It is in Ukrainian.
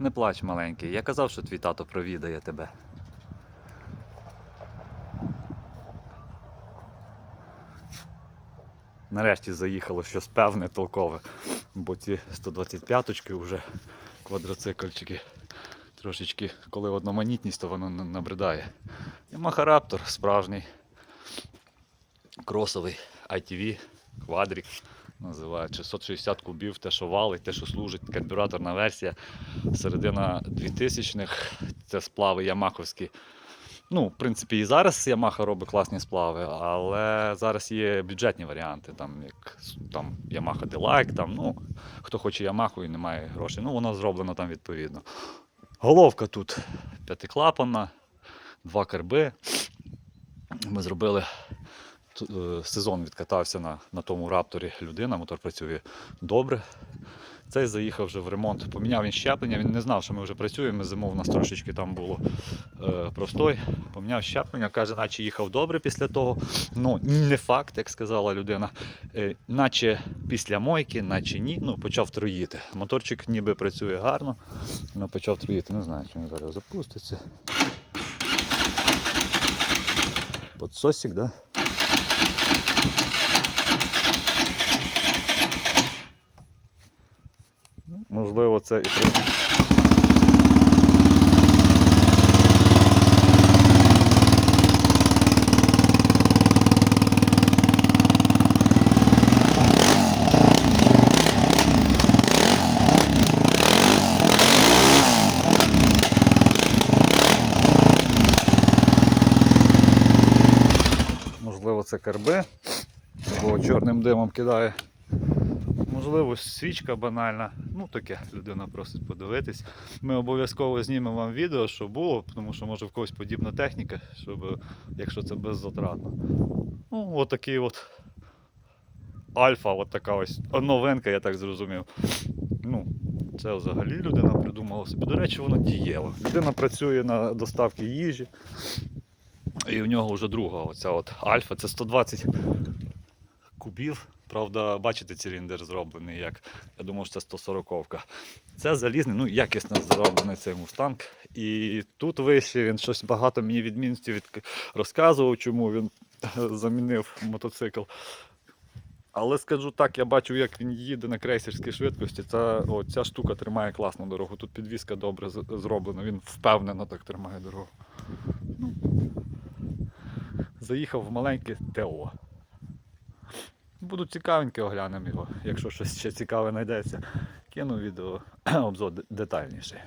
Не плач, маленький. Я казав, що твій тато провідає тебе. Нарешті заїхало щось певне толкове, бо ці 125-очки вже квадроцикльчики трошечки, коли одноманітність, то воно на- набридає. Raptor справжній кросовий ITV, квадрік. Називають 660 кубів, те, що валить, те, що служить, карбюраторна версія. Середина 2000-х, це сплави ямаховські. Ну, в принципі, і зараз Yamaha робить класні сплави, але зараз є бюджетні варіанти, там як там Yamaha Delike, там, ну, хто хоче Yamaha і не має грошей. Ну, воно зроблено там відповідно. Головка тут п'ятиклапанна, два карби. Ми зробили сезон відкатався на, на тому рапторі людина, мотор працює добре. Цей заїхав вже в ремонт, поміняв він щеплення, він не знав, що ми вже працюємо. Зимов у нас трошечки там було е, простой. Поміняв щеплення, каже, наче їхав добре після того. Ну, не факт, як сказала людина. Е, наче після мойки, наче ні. Ну, почав троїти. Моторчик ніби працює гарно, але почав троїти. Не знаю, чи він зараз запуститься. Подсосик, да? Можливо, це і Можливо, це карби, бо чорним димом кидає. Можливо, свічка банальна. Ну таке людина просить подивитись. Ми обов'язково знімемо вам відео, що було, тому що може в когось подібна техніка, щоб, якщо це беззатратно. Ну, отакий от альфа, от така ось новинка, я так зрозумів. Ну, це взагалі людина придумала собі. До речі, воно дієво. Людина працює на доставці їжі. І в нього вже друга оця от альфа, це 120 кубів. Правда, бачите, циліндр зроблений як. Я думав, що це 140-ка. Це залізний, ну якісно зроблений цей мустанг. І тут вище він щось багато мені відмінності від... розказував, чому він замінив мотоцикл. Але скажу так, я бачу, як він їде на крейсерській швидкості. Ця, о, ця штука тримає класну дорогу. Тут підвізка добре зроблена, він впевнено так тримає дорогу. Ну, заїхав в маленьке ТО. Буду цікавенькі, оглянемо його. Якщо щось ще цікаве знайдеться, кину відео обзор детальніший.